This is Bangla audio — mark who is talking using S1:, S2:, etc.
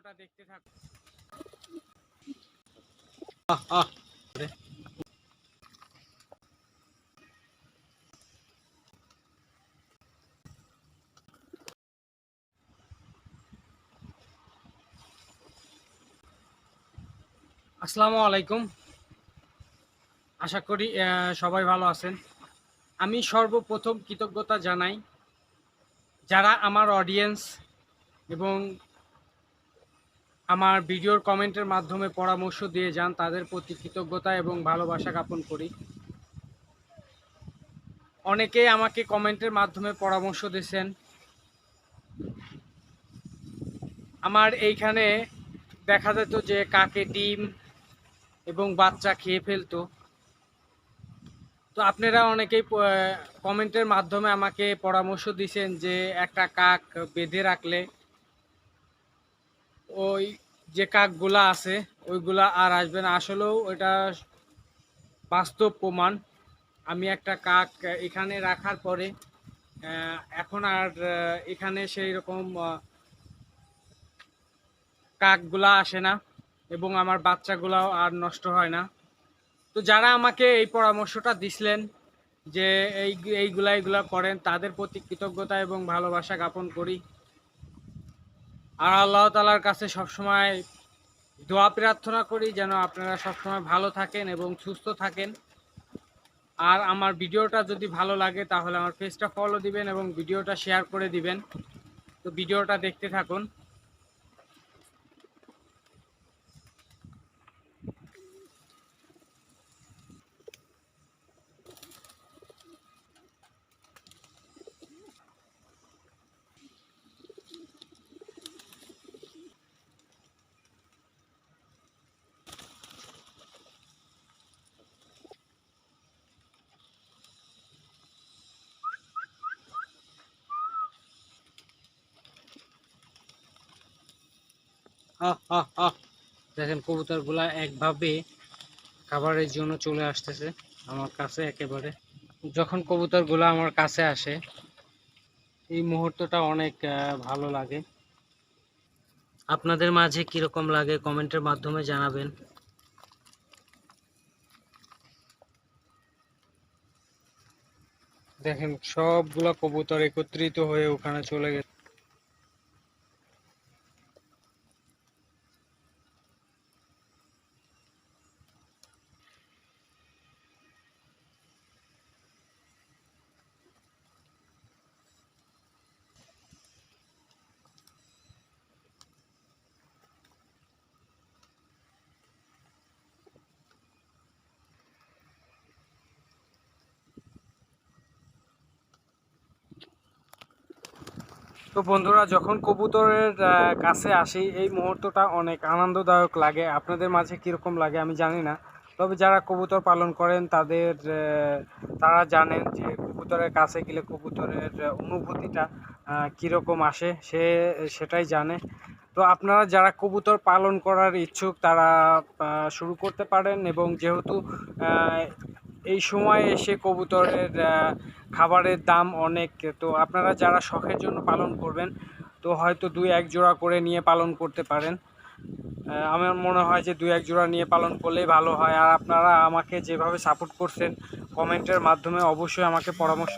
S1: ভিডিওটা দেখতে। আসসালামু আলাইকুম আশা করি সবাই ভালো আছেন আমি সর্বপ্রথম কৃতজ্ঞতা জানাই যারা আমার অডিয়েন্স এবং আমার ভিডিওর কমেন্টের মাধ্যমে পরামর্শ দিয়ে যান, তাদের প্রতি কৃতজ্ঞতা এবং ভালোবাসা জ্ঞাপন করি। অনেকেই আমাকে কমেন্টের মাধ্যমে পরামর্শ দিয়েছেন। আমার এইখানে দেখা যেত যে কাকে ডিম এবং বাচ্চা খেয়ে ফেলতো। তো আপনারা অনেকেই কমেন্টের মাধ্যমে আমাকে পরামর্শ দিয়েছেন যে একটা কাক বেঁধে রাখলে ওই যে কাকগুলা আছে, ওইগুলা আর আসবে না। আসলেও এটা বাস্তব প্রমাণ। আমি একটা কাক এখানে রাখার পরে এখন আর এখানে সেই রকম কাকগুলা আসে না এবং আমার বাচ্চাগুলাও আর নষ্ট হয় না। তো যারা আমাকে এই পরামর্শটা দিছিলেন যে এই, এইগুলা এইগুলা করেন, তাদের প্রতি কৃতজ্ঞতা এবং ভালোবাসা জ্ঞাপন করি। আর আল্লাহ তালার কাছে সবসময় দোয়া, প্রার্থনা করি যেন আপনারা সবসময় ভালো থাকেন এবং সুস্থ থাকেন। আর আমার ভিডিওটা যদি ভালো লাগে তাহলে আমার পেজটা ফলো দিবেন এবং ভিডিওটা শেয়ার করে দিবেন। তো ভিডিওটা দেখতে থাকুন। দেখেন কবুতরগুলা একভাবে খাবারের জন্য চলে আসতেছে আমার কাছে একেবারে। যখন কবুতরগুলো আমার কাছে আসে, এই মুহূর্তটা অনেক ভালো লাগে। আপনাদের মাঝে কীরকম লাগে কমেন্টের মাধ্যমে জানাবেন। দেখেন সবগুলা কবুতর একত্রিত হয়ে ওখানে চলে গেছে। তো বন্ধুরা, যখন কবুতরের কাছে আসি, এই মুহূর্তটা অনেক আনন্দদায়ক লাগে। আপনাদের মাঝে কীরকম লাগে আমি জানি না। তবে যারা কবুতর পালন করেন, তাদের তারা জানেন যে কবুতরের কাছে গেলে কবুতরের অনুভূতিটা কীরকম আসে, সে, সেটাই জানে। তো আপনারা যারা কবুতর পালন করার ইচ্ছুক, তারা শুরু করতে পারেন এবং যেহেতু এই সময় এসে কবুতরের খাবারের দাম অনেক। তো আপনারা যারা শখের জন্য পালন করবেন, তো হয়তো দুই এক জোড়া করে নিয়ে পালন করতে পারেন। আমার মনে হয় যে দুই এক জোড়া নিয়ে পালন করলেই ভালো হয়। আর আপনারা আমাকে যেভাবে সাপোর্ট করছেন কমেন্টের মাধ্যমে অবশ্যই আমাকে পরামর্শ